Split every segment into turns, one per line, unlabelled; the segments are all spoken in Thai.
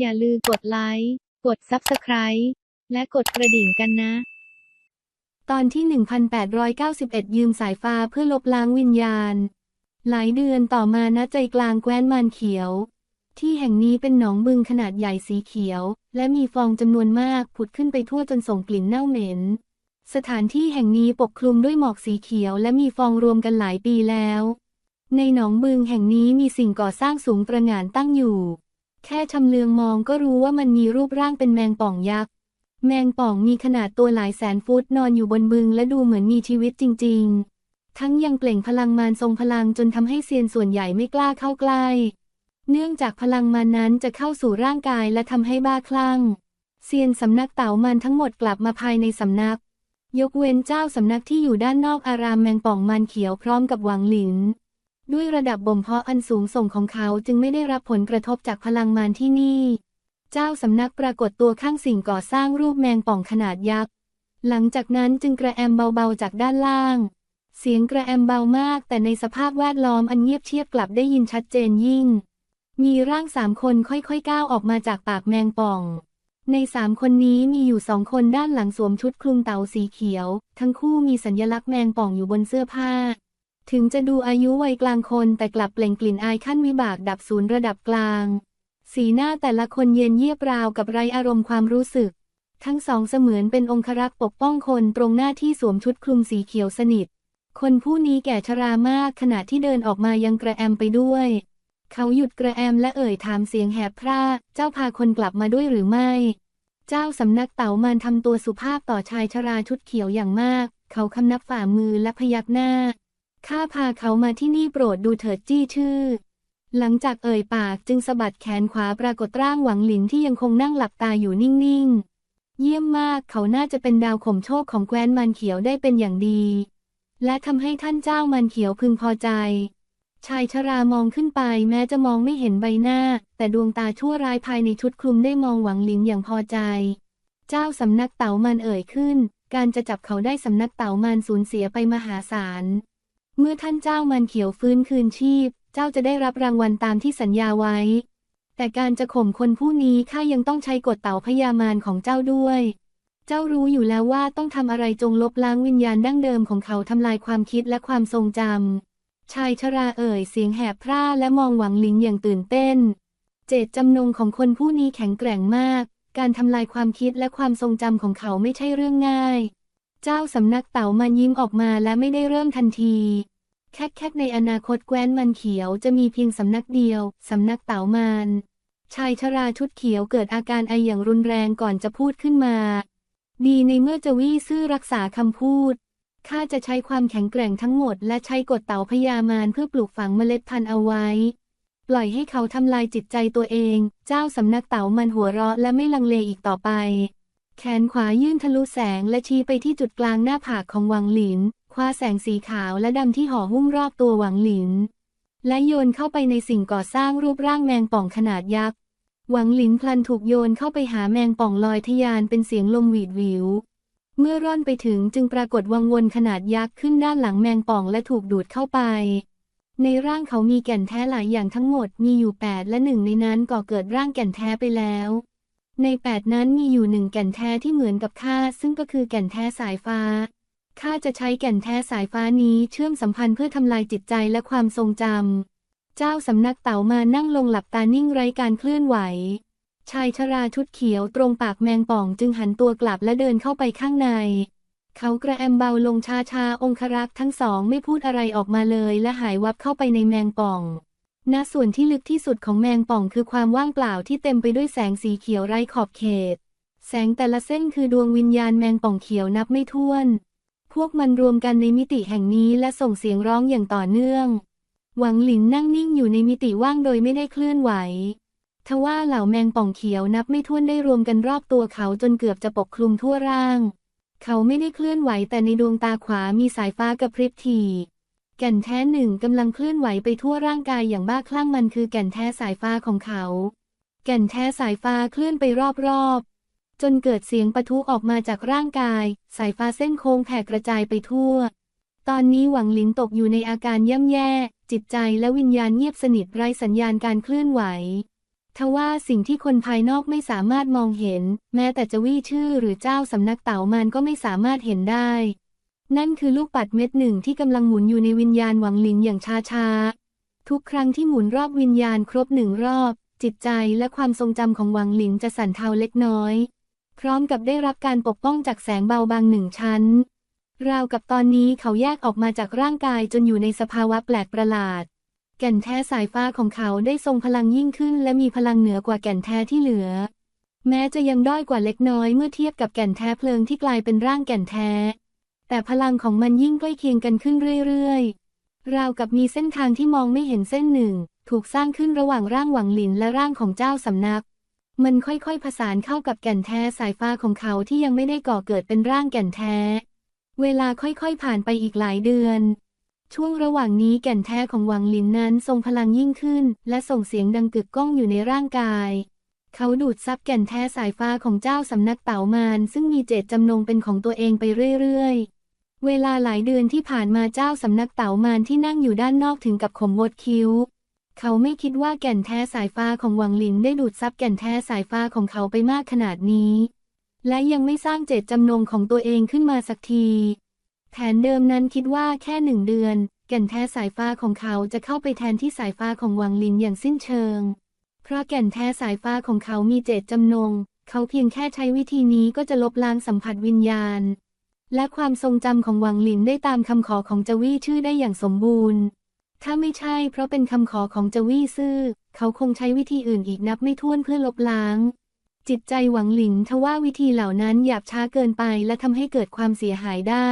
อย่าลืมกดไลค์ กด Subscribe และกดกระดิ่งกันนะ
ตอนที่ 1891 ยืมสายฟ้าเพื่อลบล้างวิญญาณ หลายเดือนต่อมาณใจกลางแคว้นมานเขียว ที่แห่งนี้เป็นหนองบึงขนาดใหญ่สีเขียว และมีฟองจำนวนมากผุดขึ้นไปทั่วจนส่งกลิ่นเน่าเหม็น สถานที่แห่งนี้ปกคลุมด้วยหมอกสีเขียว และมีฟองรวมกันหลายปีแล้ว ในหนองบึงแห่งนี้มีสิ่งก่อสร้างสูงประหง่านตั้งอยู่ แค่ชำเลืองมองก็รู้ว่ามันมีรูปร่างเป็นแมงป่องยักษ์ แมงป่องมีขนาดตัวหลายแสนฟุตนอนอยู่บนบึงและดูเหมือนมีชีวิตจริง ๆ ทั้งยังเปล่งพลังมารทรงพลังจนทำให้เซียนส่วนใหญ่ไม่กล้าเข้าใกล้ เนื่องจากพลังมารนั้นจะเข้าสู่ร่างกายและทำให้บ้าคลั่ง เซียนสำนักเต๋ามันทั้งหมดกลับมาภายในสำนัก ยกเว้นเจ้าสำนักที่อยู่ด้านนอกอารามแมงป่องมันเขียวพร้อมกับหวังหลิน ด้วยระดับบ่มเพาะอันสูงส่งของเขาจึงไม่ได้รับผลกระทบจากพลังมารที่นี่ เจ้าสำนักปรากฏตัวข้างสิ่งก่อสร้างรูปแมงป่องขนาดยักษ์ หลังจากนั้นจึงกระแอมเบาๆจากด้านล่าง เสียงกระแอมเบามาก แต่ในสภาพแวดล้อมอันเงียบเชียบกลับได้ยินชัดเจนยิ่ง มีร่างสามคนค่อยๆก้าวออกมาจากปากแมงป่อง ในสามคนนี้มีอยู่สองคนด้านหลังสวมชุดคลุมเต่าสีเขียว ทั้งคู่มีสัญลักษณ์แมงป่องอยู่บนเสื้อผ้า ถึงจะดูอายุวัยกลางคน แต่กลับเปล่งกลิ่นอายขั้นวิบากดับศูนย์ระดับกลาง สีหน้าแต่ละคนเย็นเยียบราวกับไรอารมณ์ความรู้สึก ทั้งสองเสมือนเป็นองครักษ์ปกป้องคนตรงหน้าที่สวมชุดคลุมสีเขียวสนิท คนผู้นี้แก่ชรามากขณะที่เดินออกมายังกระแอมไปด้วย เขาหยุดกระแอมและเอ่ยถามเสียงแหบพร่าเจ้าพาคนกลับมาด้วยหรือไม่ เจ้าสำนักเต๋ามันทำตัวสุภาพต่อชายชราชุดเขียวอย่างมาก เขาคำนับฝ่ามือและพยักหน้า ข้าพาเขามาที่นี่โปรดดูเถิดจี้ชื่อ หลังจากเอ่ยปากจึงสะบัดแขนขวาปรากฏร่างหวังหลินที่ยังคงนั่งหลับตาอยู่นิ่งๆ เยี่ยมมากเขาน่าจะเป็นดาวข่มโชคของแคว้นมันเขียวได้เป็นอย่างดี และทำให้ท่านเจ้ามันเขียวพึงพอใจ ชายชรามองขึ้นไปแม้จะมองไม่เห็นใบหน้า แต่ดวงตาชั่วร้ายภายในชุดคลุมได้มองหวังหลินอย่างพอใจ เจ้าสำนักเต๋ามันเอ่ยขึ้น การจะจับเขาได้สำนักเต๋ามันสูญเสียไปมหาศาล เมื่อท่านเจ้ามันเขียวฟื้นคืนชีพ เจ้าจะได้รับรางวัลตามที่สัญญาไว้ แต่การจะข่มคนผู้นี้ข้ายังต้องใช้กฎเต่าพยามารของเจ้าด้วย เจ้ารู้อยู่แล้วว่าต้องทำอะไรจงลบล้างวิญญาณดั้งเดิมของเขาทำลายความคิดและความทรงจำ ชายชราเอ่ยเสียงแหบพร่าและมองหวังลิงอย่างตื่นเต้น เจตจำนงของคนผู้นี้แข็งแกร่งมาก การทำลายความคิดและความทรงจำของเขาไม่ใช่เรื่องง่าย เจ้าสำนักเต่ามันยิ้มออกมาและไม่ได้เริ่มทันทีแค่แค่ในอนาคตแคว้นมันเขียวจะมีเพียงสำนักเดียว สำนักเต่ามันชายชราชุดเขียวเกิดอาการไออย่างรุนแรงก่อนจะพูดขึ้นมา ดีในเมื่อจะวี่ซื่อรักษาคำพูดข้าจะใช้ความแข็งแกร่งทั้งหมด และใช้กฎเต่าพยามารเพื่อปลูกฝังเมล็ดพันธุ์เอาไว้ ปล่อยให้เขาทำลายจิตใจตัวเอง เจ้าสำนักเต่ามันหัวเราะและไม่ลังเลอีกต่อไป แขนขวายื่นทะลุแสงและชี้ไปที่จุดกลางหน้าผากของหวังหลิน คว้าแสงสีขาวและดำที่ห่อหุ้มรอบตัวหวังหลิน และโยนเข้าไปในสิ่งก่อสร้างรูปร่างแมงป่องขนาดยักษ์ หวังหลินพลันถูกโยนเข้าไปหาแมงป่องลอยทะยานเป็นเสียงลมหวีดหวิว เมื่อร่อนไปถึงจึงปรากฏวังวนขนาดยักษ์ขึ้นด้านหลังแมงป่องและถูกดูดเข้าไป ในร่างเขามีแก่นแท้หลายอย่างทั้งหมดมีอยู่แปดและหนึ่งในนั้นก่อเกิดร่างแก่นแท้ไปแล้ว ในแปดนั้นมีอยู่หนึ่งแก่นแท้ที่เหมือนกับข้าซึ่งก็คือแก่นแท้สายฟ้าข้าจะใช้แก่นแท้สายฟ้านี้เชื่อมสัมพันธ์เพื่อทำลายจิตใจและความทรงจำ เจ้าสำนักเต๋ามานั่งลงหลับตานิ่งไร้การเคลื่อนไหว ชายชราชุดเขียวตรงปากแมงป่องจึงหันตัวกลับและเดินเข้าไปข้างใน เขากระแอมเบาลงชาชาองครักษ์ทั้งสองไม่พูดอะไรออกมาเลยและหายวับเข้าไปในแมงป่อง ณส่วนที่ลึกที่สุดของแมงป่องคือความว่างเปล่าที่เต็มไปด้วยแสงสีเขียวไร้ขอบเขต แสงแต่ละเส้นคือดวงวิญญาณแมงป่องเขียวนับไม่ถ้วน พวกมันรวมกันในมิติแห่งนี้และส่งเสียงร้องอย่างต่อเนื่อง หวังหลินนั่งนิ่งอยู่ในมิติว่างโดยไม่ได้เคลื่อนไหว ทว่าเหล่าแมงป่องเขียวนับไม่ถ้วนได้รวมกันรอบตัวเขาจนเกือบจะปกคลุมทั่วร่าง เขาไม่ได้เคลื่อนไหวแต่ในดวงตาขวามีสายฟ้ากระพริบที แก่นแท้หนึ่งกำลังเคลื่อนไหวไปทั่วร่างกายอย่างบ้าคลั่งมันคือแก่นแท้สายฟ้าของเขา แก่นแท้สายฟ้าเคลื่อนไปรอบๆ จนเกิดเสียงปะทุออกมาจากร่างกาย สายฟ้าเส้นโค้งแผ่กระจายไปทั่ว ตอนนี้หวังหลินตกอยู่ในอาการย่ำแย่ จิตใจและวิญญาณเงียบสนิทไร้สัญญาณการเคลื่อนไหวทว่าสิ่งที่คนภายนอกไม่สามารถมองเห็น แม้แต่จะวี่ชื่อหรือเจ้าสำนักเต่ามันก็ไม่สามารถเห็นได้ นั่นคือลูกปัดเม็ดหนึ่งที่กำลังหมุนอยู่ในวิญญาณหวังหลินอย่างช้าๆ ทุกครั้งที่หมุนรอบวิญญาณครบหนึ่งรอบ จิตใจและความทรงจำของหวังหลินจะสั่นเทาเล็กน้อย พร้อมกับได้รับการปกป้องจากแสงเบาบางหนึ่งชั้น ราวกับตอนนี้เขาแยกออกมาจากร่างกายจนอยู่ในสภาวะแปลกประหลาด แก่นแท้สายฟ้าของเขาได้ทรงพลังยิ่งขึ้น และมีพลังเหนือกว่าแก่นแท้ที่เหลือ แม้จะยังด้อยกว่าเล็กน้อยเมื่อเทียบกับแก่นแท้เพลิงที่กลายเป็นร่างแก่นแท้ แต่พลังของมันยิ่งใกล้เคียงกันขึ้นเรื่อยๆ ราวกับมีเส้นทางที่มองไม่เห็นเส้นหนึ่ง ถูกสร้างขึ้นระหว่างร่างหวังหลินและร่างของเจ้าสำนัก มันค่อยๆ ผสานเข้ากับแก่นแท้สายฟ้าของเขาที่ยังไม่ได้ก่อเกิดเป็นร่างแก่นแท้ เวลาค่อยๆ ผ่านไปอีกหลายเดือน ช่วงระหว่างนี้แก่นแท้ของหวังหลินนั้นทรงพลังยิ่งขึ้น และส่งเสียงดังกึกก้องอยู่ในร่างกายเขาดูดซับแก่นแท้สายฟ้าของเจ้าสำนักเต่ามานซึ่งมีเจตจำนงเป็นของตัวเองไปเรื่อยๆ เวลาหลายเดือนที่ผ่านมาเจ้าสำนักเต่ามานที่นั่งอยู่ด้านนอกถึงกับขมวดคิ้ว เขาไม่คิดว่าแก่นแท้สายฟ้าของหวังหลินได้ดูดซับแก่นแท้สายฟ้าของเขาไปมากขนาดนี้ และยังไม่สร้างเจตจำนงของตัวเองขึ้นมาสักที แผนเดิมนั้นคิดว่าแค่หนึ่งเดือน แก่นแท้สายฟ้าของเขาจะเข้าไปแทนที่สายฟ้าของหวังหลินอย่างสิ้นเชิง เพราะแก่นแท้สายฟ้าของเขามีเจตจำนง เขาเพียงแค่ใช้วิธีนี้ก็จะลบล้างสัมผัสวิญญาณ และความทรงจำของหวังหลินได้ตามคำขอของจวี่ชื่อได้อย่างสมบูรณ์ ถ้าไม่ใช่เพราะเป็นคำขอของจวี่ซื่อ เขาคงใช้วิธีอื่นอีกนับไม่ถ้วนเพื่อลบล้าง จิตใจหวังหลินทว่าวิธีเหล่านั้นหยาบช้าเกินไปและทำให้เกิดความเสียหายได้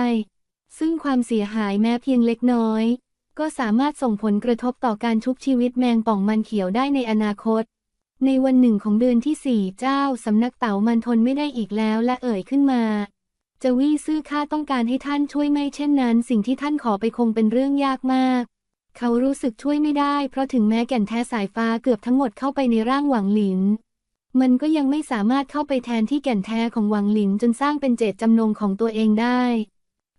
ซึ่งความเสียหายแม้เพียงเล็กน้อย ก็สามารถส่งผลกระทบต่อการชุบชีวิตแมงป่องมันเขียวได้ในอนาคต ในวันหนึ่งของเดือนที่สี่เจ้าสำนักเต๋ามันทนไม่ได้อีกแล้วและเอ่ยขึ้นมา จะวี่ซื่อข้าต้องการให้ท่านช่วยไม่เช่นนั้น สิ่งที่ท่านขอไปคงเป็นเรื่องยากมาก เขารู้สึกช่วยไม่ได้ เพราะถึงแม้แก่นแท้สายฟ้าเกือบทั้งหมดเข้าไปในร่างหวังหลิน มันก็ยังไม่สามารถเข้าไปแทนที่แก่นแท้ของหวังหลินจนสร้างเป็นเจตจำนงของตัวเองได้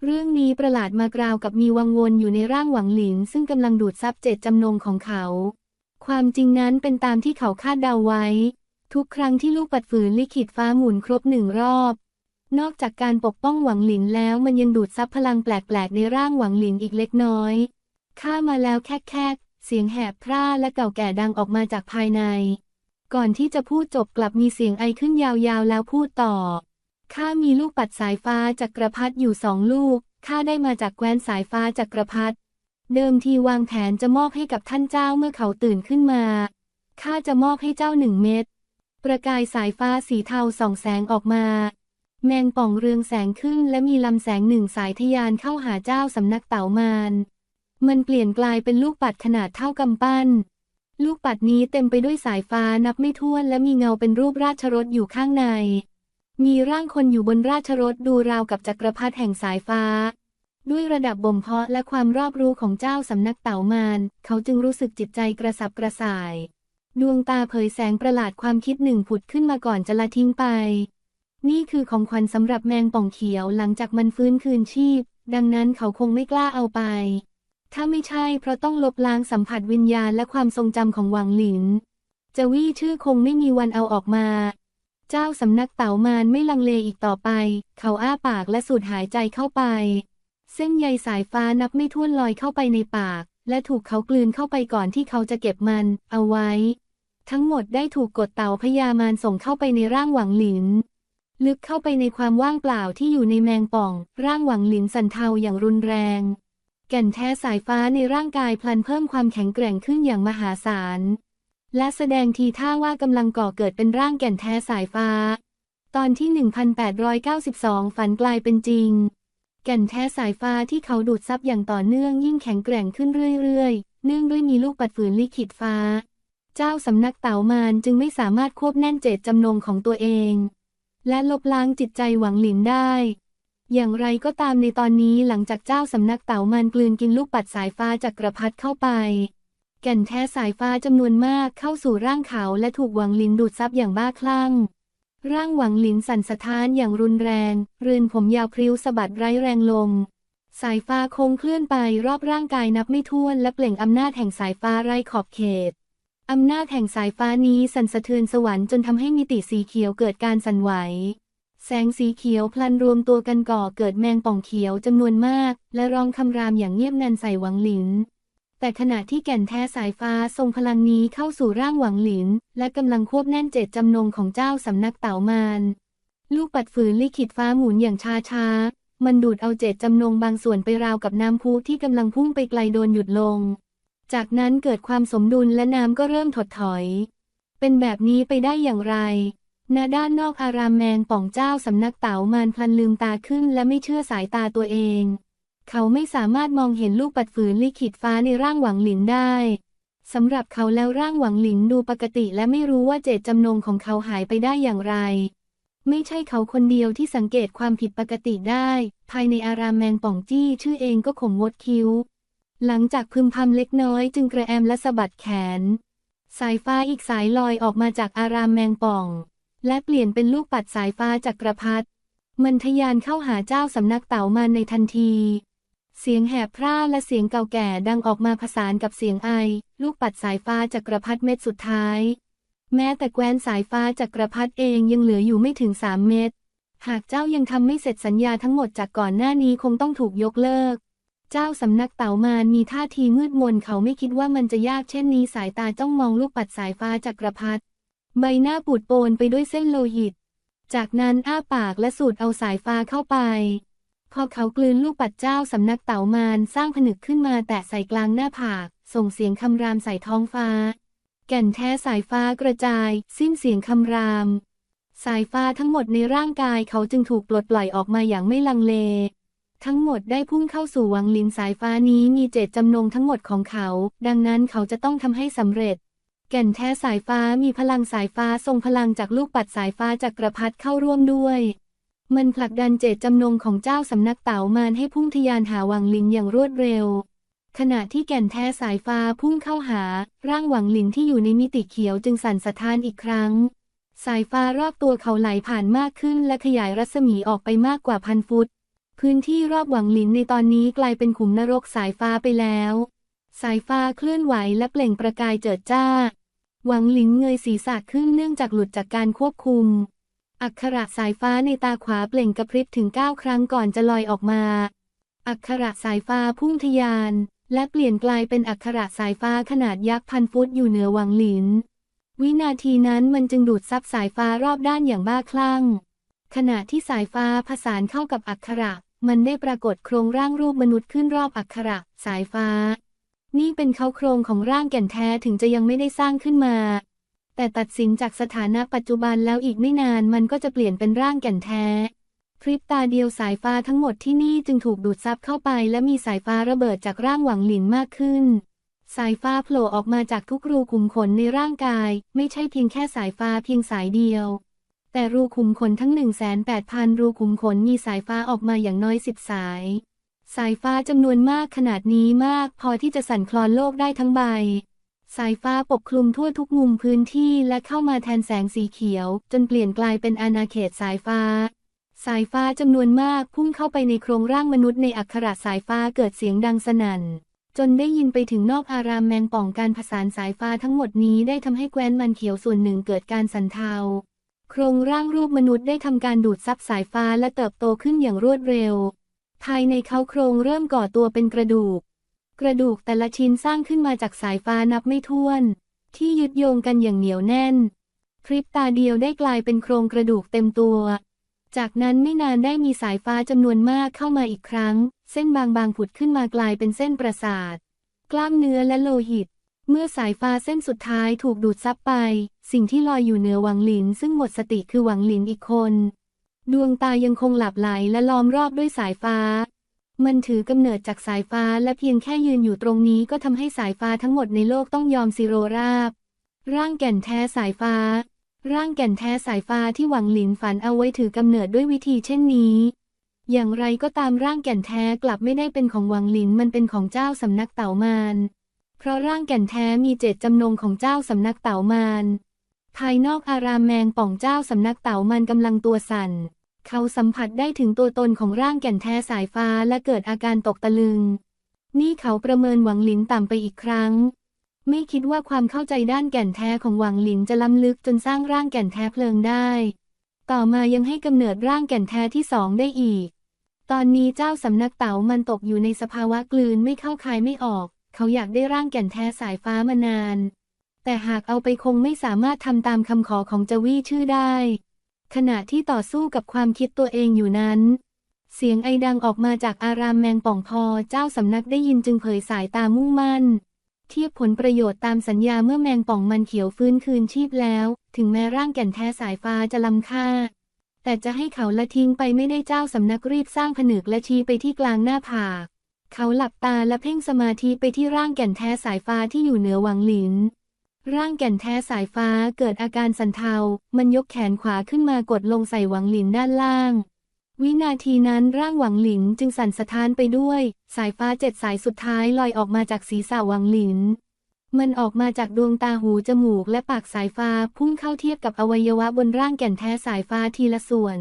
เรื่องนี้ประหลาดมากราวกับมีวังวนอยู่ในร่างหวังหลิน ซึ่งกำลังดูดซับเจตจำนงของเขา ความจริงนั้นเป็นตามที่เขาคาดเดาไว้ ทุกครั้งที่ลูกปัดฝืนลิขิตฟ้าหมุนครบหนึ่งรอบ นอกจากการปกป้องหวังหลินแล้วมันยังดูดซับพลังแปลกๆ ในร่างหวังหลินอีกเล็กน้อยข้ามาแล้วแค่แค่เสียงแหบพร่าและเก่าแก่ดังออกมาจากภายใน ก่อนที่จะพูดจบกลับมีเสียงไอขึ้นยาวๆแล้วพูดต่อข้ามีลูกปัดสายฟ้าจากกระพัดอยู่สองลูกข้าได้มาจากแคว้นสายฟ้าจากกระพัดเดิมทีวางแผนจะมอบให้กับท่านเจ้าเมื่อเขาตื่นขึ้นมาข้าจะมอบให้เจ้าหนึ่งเม็ดประกายสายฟ้าสีเทาส่องแสงออกมา แมงป่องเรืองแสงขึ้นและมีลำแสงหนึ่งสายทะยานเข้าหาเจ้าสำนักเต่ามานมันเปลี่ยนกลายเป็นลูกปัดขนาดเท่ากำปั้น ลูกปัดนี้เต็มไปด้วยสายฟ้านับไม่ถ้วนและมีเงาเป็นรูปราชรถอยู่ข้างใน มีร่างคนอยู่บนราชรถดูราวกับจักรพรรดิแห่งสายฟ้า ด้วยระดับบ่มเพาะและความรอบรู้ของเจ้าสำนักเต่ามานเขาจึงรู้สึกจิตใจกระสับกระส่าย ดวงตาเผยแสงประหลาดความคิดหนึ่งผุดขึ้นมาก่อนจะละทิ้งไป นี่คือของขวัญสำหรับแมงป่องเขียวหลังจากมันฟื้นคืนชีพ ดังนั้นเขาคงไม่กล้าเอาไป ถ้าไม่ใช่เพราะต้องลบล้างสัมผัสวิญญาณและความทรงจำของหวังหลินจะวี่ชื่อคงไม่มีวันเอาออกมา เจ้าสำนักเต๋ามานไม่ลังเลอีกต่อไป เขาอ้าปากและสูดหายใจเข้าไป เส้นใยสายฟ้านับไม่ถ้วนลอยเข้าไปในปาก และถูกเขากลืนเข้าไปก่อนที่เขาจะเก็บมัน เอาไว้ ทั้งหมดได้ถูกกดเต่าพญามารส่งเข้าไปในร่างหวังหลิน ลึกเข้าไปในความว่างเปล่าที่อยู่ในแมงป่อง ร่างหวังหลินสันเทาอย่างรุนแรง แก่นแท้สายฟ้าในร่างกายพลันเพิ่มความแข็งแกร่งขึ้นอย่างมหาศาล และแสดงทีท่าว่ากำลังก่อเกิดเป็นร่างแก่นแท้สายฟ้า ตอนที่ 1892 ฝันกลายเป็นจริง แก่นแท้สายฟ้าที่เขาดูดซับอย่างต่อเนื่องยิ่งแข็งแกร่งขึ้นเรื่อยๆ เนื่องด้วยมีลูกปัดฝืนลิขิตฟ้า เจ้าสำนักเต๋ามานจึงไม่สามารถควบแน่นเจตจำนงของตัวเอง และลบล้างจิตใจหวังหลินได้ อย่างไรก็ตามในตอนนี้หลังจากเจ้าสำนักเต๋ามานกลืนกินลูกปัดสายฟ้าจากกระพัดเข้าไป แก่นแท้สายฟ้าจำนวนมากเข้าสู่ร่างเขาและถูกหวังหลินดูดซับอย่างบ้าคลั่ง ร่างหวังหลินสั่นสะท้านอย่างรุนแรง เรือนผมยาวพริ้วสะบัดไร้แรงลมสายฟ้าโค้งเคลื่อนไปรอบร่างกายนับไม่ถ้วนและเปล่งอำนาจแห่งสายฟ้าไร้ขอบเขต อำนาจแห่งสายฟ้านี้สั่นสะเทือนสวรรค์จนทำให้มิติสีเขียวเกิดการสั่นไหว แสงสีเขียวพลันรวมตัวกันก่อเกิดแมงป่องเขียวจำนวนมาก และร้องคำรามอย่างเงียบงันใส่หวังหลิน แต่ขณะที่แก่นแท้สายฟ้าทรงพลังนี้เข้าสู่ร่างหวังหลิน และกำลังควบแน่นเจตจำนงของเจ้าสำนักเต่ามานลูกปัดฝืนลิขิตฟ้าหมุนอย่างช้าช้ามันดูดเอาเจตจำนงบางส่วนไปราวกับน้ำพุที่กำลังพุ่งไปไกลโดนหยุดลง จากนั้นเกิดความสมดุลและน้ำก็เริ่มถดถอย เป็นแบบนี้ไปได้อย่างไรณด้านนอกอารามแมงป่องเจ้าสำนักเต๋ามานพลันลืมตาขึ้นและไม่เชื่อสายตาตัวเอง เขาไม่สามารถมองเห็นลูกปัดฝืนลิขิตฟ้าในร่างหวังหลินได้สำหรับเขาแล้วร่างหวังหลินดูปกติและไม่รู้ว่าเจตจำนงของเขาหายไปได้อย่างไร ไม่ใช่เขาคนเดียวที่สังเกตความผิดปกติได้ ภายในอารามแมงป่องจี้ชื่อเองก็ขมวดคิ้ว หลังจากพึมพำเล็กน้อยจึงกระแอมและสะบัดแขน สายฟ้าอีกสายลอยออกมาจากอารามแมงป่อง และเปลี่ยนเป็นลูกปัดสายฟ้าจากกระพัดมันทยานเข้าหาเจ้าสำนักเต๋ามันในทันที เสียงแหบพร่าและเสียงเก่าแก่ดังออกมาผสานกับเสียงไอ ลูกปัดสายฟ้าจากกระพัดเม็ดสุดท้าย แม้แต่แกวนสายฟ้าจากกระพัดเองยังเหลืออยู่ไม่ถึงสามเม็ดหากเจ้ายังทำไม่เสร็จสัญญาทั้งหมดจากก่อนหน้านี้คงต้องถูกยกเลิก เจ้าสำนักเต่ามานมีท่าทีมืดมนเขาไม่คิดว่ามันจะยากเช่นนี้สายตาจ้องมองลูกปัดสายฟ้าจากกระพัดใบหน้าปูดโปนไปด้วยเส้นโลหิต จากนั้นอ้าปากและสูดเอาสายฟ้าเข้าไป พอเขากลืนลูกปัดเจ้าสำนักเต่ามานสร้างผนึกขึ้นมาแตะใส่กลางหน้าผาก ส่งเสียงคำรามใส่ท้องฟ้า แก่นแท้สายฟ้ากระจาย สิ้นเสียงคำราม สายฟ้าทั้งหมดในร่างกายเขาจึงถูกปลดปล่อยออกมาอย่างไม่ลังเล ทั้งหมดได้พุ่งเข้าสู่วังลินสายฟ้านี้มีเจตจำนงทั้งหมดของเขา ดังนั้นเขาจะต้องทำให้สำเร็จ แก่นแท้สายฟ้ามีพลังสายฟ้าทรงพลังจากลูกปัดสายฟ้าจากกระพัดเข้าร่วมด้วย มันผลักดันเจตจำนงของเจ้าสำนักเต๋ามานให้พุ่งทะยานหาวังลินอย่างรวดเร็ว ขณะที่แก่นแท้สายฟ้าพุ่งเข้าหา ร่างหวังลินที่อยู่ในมิติเขียวจึงสั่นสะท้านอีกครั้งสายฟ้ารอบตัวเขาไหลผ่านมากขึ้นและขยายรัศมีออกไปมากกว่าพันฟุต พื้นที่รอบหวังหลินในตอนนี้กลายเป็นขุมนรกสายฟ้าไปแล้ว สายฟ้าเคลื่อนไหวและเปล่งประกายเจิดจ้า หวังหลินเงยศีรษะขึ้นเนื่องจากหลุดจากการควบคุม อักขระสายฟ้าในตาขวาเปล่งกระพริบถึงเก้าครั้งก่อนจะลอยออกมา อักขระสายฟ้าพุ่งทะยาน และเปลี่ยนกลายเป็นอักขระสายฟ้าขนาดยักษ์พันฟุตอยู่เหนือหวังหลิน วินาทีนั้นมันจึงดูดซับสายฟ้ารอบด้านอย่างบ้าคลั่ง ขณะที่สายฟ้าผสานเข้ากับอักขระ มันได้ปรากฏโครงร่างรูปมนุษย์ขึ้นรอบอักขระ สายฟ้า นี่เป็นเขาโครงของร่างแก่นแท้ถึงจะยังไม่ได้สร้างขึ้นมา แต่ตัดสินจากสถานะปัจจุบันแล้วอีกไม่นานมันก็จะเปลี่ยนเป็นร่างแก่นแท้พริบตาเดียวสายฟ้าทั้งหมดที่นี่จึงถูกดูดซับเข้าไป และมีสายฟ้าระเบิดจากร่างหวังหลินมากขึ้น สายฟ้าโผล่ออกมาจากทุกรูขุมขนในร่างกาย ไม่ใช่เพียงแค่สายฟ้าเพียงสายเดียว แต่รูขุมขนทั้ง 18,000 รูขุมขนมีสายฟ้าออกมาอย่างน้อยสิบสาย สายฟ้าจำนวนมากขนาดนี้มาก พอที่จะสั่นคลอนโลกได้ทั้งใบ สายฟ้าปกคลุมทั่วทุกมุมพื้นที่และเข้ามาแทนแสงสีเขียว จนเปลี่ยนกลายเป็นอาณาเขตสายฟ้า สายฟ้าจำนวนมากพุ่งเข้าไปในโครงร่างมนุษย์ในอักขระสายฟ้าเกิดเสียงดังสนั่นจนได้ยินไปถึงนอกอารามแมงป่องการผสานสายฟ้าทั้งหมดนี้ได้ทำให้แคว้นมันเขียวส่วนหนึ่งเกิดการสั่นเทา โครงร่างรูปมนุษย์ได้ทำการดูดซับสายฟ้าและเติบโตขึ้นอย่างรวดเร็ว ภายในเขาโครงเริ่มก่อตัวเป็นกระดูก กระดูกแต่ละชิ้นสร้างขึ้นมาจากสายฟ้านับไม่ถ้วน ที่ยึดโยงกันอย่างเหนียวแน่น พริบตาเดียวได้กลายเป็นโครงกระดูกเต็มตัว จากนั้นไม่นานได้มีสายฟ้าจำนวนมากเข้ามาอีกครั้ง เส้นบางๆผุดขึ้นมากลายเป็นเส้นประสาท กล้ามเนื้อและโลหิต เมื่อสายฟ้าเส้นสุดท้ายถูกดูดซับไป สิ่งที่ลอยอยู่เหนือหวังหลิน ซึ่งหมดสติคือหวังหลินอีกคน ดวงตายังคงหลับไหลและล้อมรอบด้วยสายฟ้า มันถือกำเนิดจากสายฟ้าและเพียงแค่ยืนอยู่ตรงนี้ก็ทำให้สายฟ้าทั้งหมดในโลกต้องยอมสิโรราบ ร่างแก่นแท้สายฟ้า ร่างแก่นแท้สายฟ้าที่หวังหลินฝันเอาไว้ถือกำเนิดด้วยวิธีเช่นนี้อย่างไรก็ตามร่างแก่นแท้กลับไม่ได้เป็นของหวังหลินมันเป็นของเจ้าสำนักเต่ามาน เพราะร่างแก่นแท้มีเจตจำนงของเจ้าสำนักเต่ามานภายนอกอารามแมงป่องเจ้าสำนักเต่ามันกำลังตัวสั่น เขาสัมผัสได้ถึงตัวตนของร่างแก่นแท้สายฟ้าและเกิดอาการตกตะลึง นี่เขาประเมินหวังหลินต่ำไปอีกครั้ง ไม่คิดว่าความเข้าใจด้านแก่นแท้ของหวังหลินจะล้ำลึกจนสร้างร่างแก่นแท้เพลิงได้ ต่อมายังให้กำเนิดร่างแก่นแท้ที่สองได้อีก ตอนนี้เจ้าสำนักเต๋ามันตกอยู่ในสภาวะกลืนไม่เข้าคายไม่ออก เขาอยากได้ร่างแก่นแท้สายฟ้ามานาน แต่หากเอาไปคงไม่สามารถทำตามคำขอของจวี่ชื่อได้ ขณะที่ต่อสู้กับความคิดตัวเองอยู่นั้น เสียงไอดังออกมาจากอารามแมงป่องพอเจ้าสำนักได้ยินจึงเผยสายตามุ่งมั่น เทียบผลประโยชน์ตามสัญญาเมื่อแมงป่องมันเขียวฟื้นคืนชีพแล้ว ถึงแม้ร่างแก่นแท้สายฟ้าจะล้ำค่าแต่จะให้เขาละทิ้งไปไม่ได้เจ้าสำนักรีบสร้างผนึกและชี้ไปที่กลางหน้าผาก เขาหลับตาและเพ่งสมาธิไปที่ร่างแก่นแท้สายฟ้าที่อยู่เหนือหวังหลิน ร่างแก่นแท้สายฟ้าเกิดอาการสั่นเทา มันยกแขนขวาขึ้นมากดลงใส่หวังหลินด้านล่าง วินาทีนั้นร่างหวังหลินจึงสั่นสะท้านไปด้วย สายฟ้าเจ็ดสายสุดท้ายลอยออกมาจากศีรษะหวังหลิน มันออกมาจากดวงตาหูจมูกและปากสายฟ้าพุ่งเข้าเทียบกับอวัยวะบนร่างแก่นแท้สายฟ้าทีละส่วน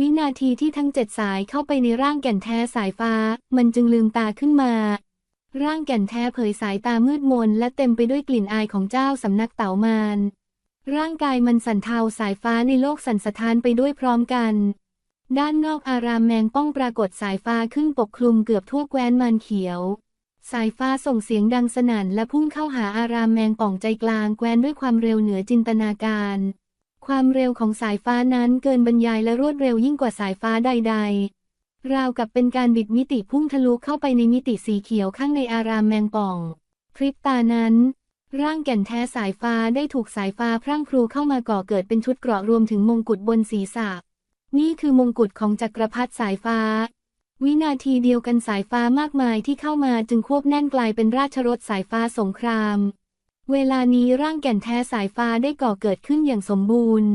วินาทีที่ทั้งเจ็ดสายเข้าไปในร่างแก่นแท้สายฟ้า มันจึงลืมตาขึ้นมา ร่างแก่นแท้เผยสายตามืดมนและเต็มไปด้วยกลิ่นอายของเจ้าสำนักเต๋ามานร่างกายมันสั่นเทาสายฟ้าในโลกสั่นสะท้านไปด้วยพร้อมกัน ด้านนอกอารามแมงป้องปรากฏสายฟ้าขึ้นปกคลุมเกือบทั่วแคว้นมันเขียว สายฟ้าส่งเสียงดังสนั่นและพุ่งเข้าหาอารามแมงป่องใจกลางแคว้นด้วยความเร็วเหนือจินตนาการ ความเร็วของสายฟ้านั้นเกินบรรยายและรวดเร็วยิ่งกว่าสายฟ้าใด ๆ ราวกับเป็นการบิดมิติพุ่งทะลุเข้าไปในมิติสีเขียวข้างในอารามแมงป่อง พริบตานั้น ร่างแก่นแท้สายฟ้าได้ถูกสายฟ้าพรั่งพรูเข้ามาก่อเกิดเป็นชุดเกราะรวมถึงมงกุฎบนศีรษะ นี่คือมงกุฎของจักรพรรดิสายฟ้า วินาทีเดียวกันสายฟ้ามากมายที่เข้ามาจึงควบแน่นกลายเป็นราชรถสายฟ้าสงคราม เวลานี้ร่างแก่นแท้สายฟ้าได้ก่อเกิดขึ้นอย่างสมบูรณ์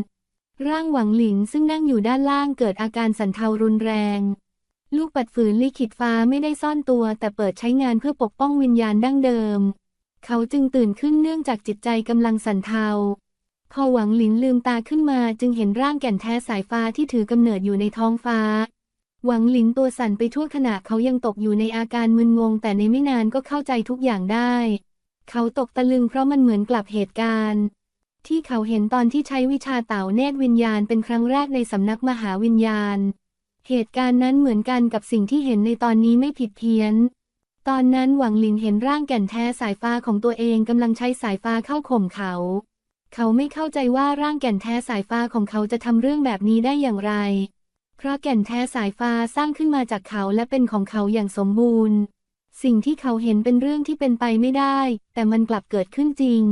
ร่างหวังหลินซึ่งนั่งอยู่ด้านล่างเกิดอาการสันเทารุนแรง ลูกปัดฝืนลิขิตฟ้าไม่ได้ซ่อนตัว แต่เปิดใช้งานเพื่อปกป้องวิญญาณดั้งเดิม เขาจึงตื่นขึ้นเนื่องจากจิตใจกำลังสันเทา พอหวังหลินลืมตาขึ้นมาจึงเห็นร่างแก่นแท้สายฟ้าที่ถือกำเนิดอยู่ในท้องฟ้า หวังหลินตัวสั่นไปทั่วขณะเขายังตกอยู่ในอาการมึนงง แต่ในไม่นานก็เข้าใจทุกอย่างได้ เขาตกตะลึงเพราะมันเหมือนกลับเหตุการณ์ ที่เขาเห็นตอนที่ใช้วิชาเต่าเนตรวิญญาณเป็นครั้งแรกในสำนักมหาวิญญาณ เหตุการณ์นั้นเหมือนกันกับสิ่งที่เห็นในตอนนี้ไม่ผิดเพี้ยน ตอนนั้นหวังหลินเห็นร่างแก่นแท้สายฟ้าของตัวเองกำลังใช้สายฟ้าเข้าข่มเขา เขาไม่เข้าใจว่าร่างแก่นแท้สายฟ้าของเขาจะทำเรื่องแบบนี้ได้อย่างไร เพราะแก่นแท้สายฟ้าสร้างขึ้นมาจากเขาและเป็นของเขาอย่างสมบูรณ์ สิ่งที่เขาเห็นเป็นเรื่องที่เป็นไปไม่ได้ แต่มันกลับเกิดขึ้นจริง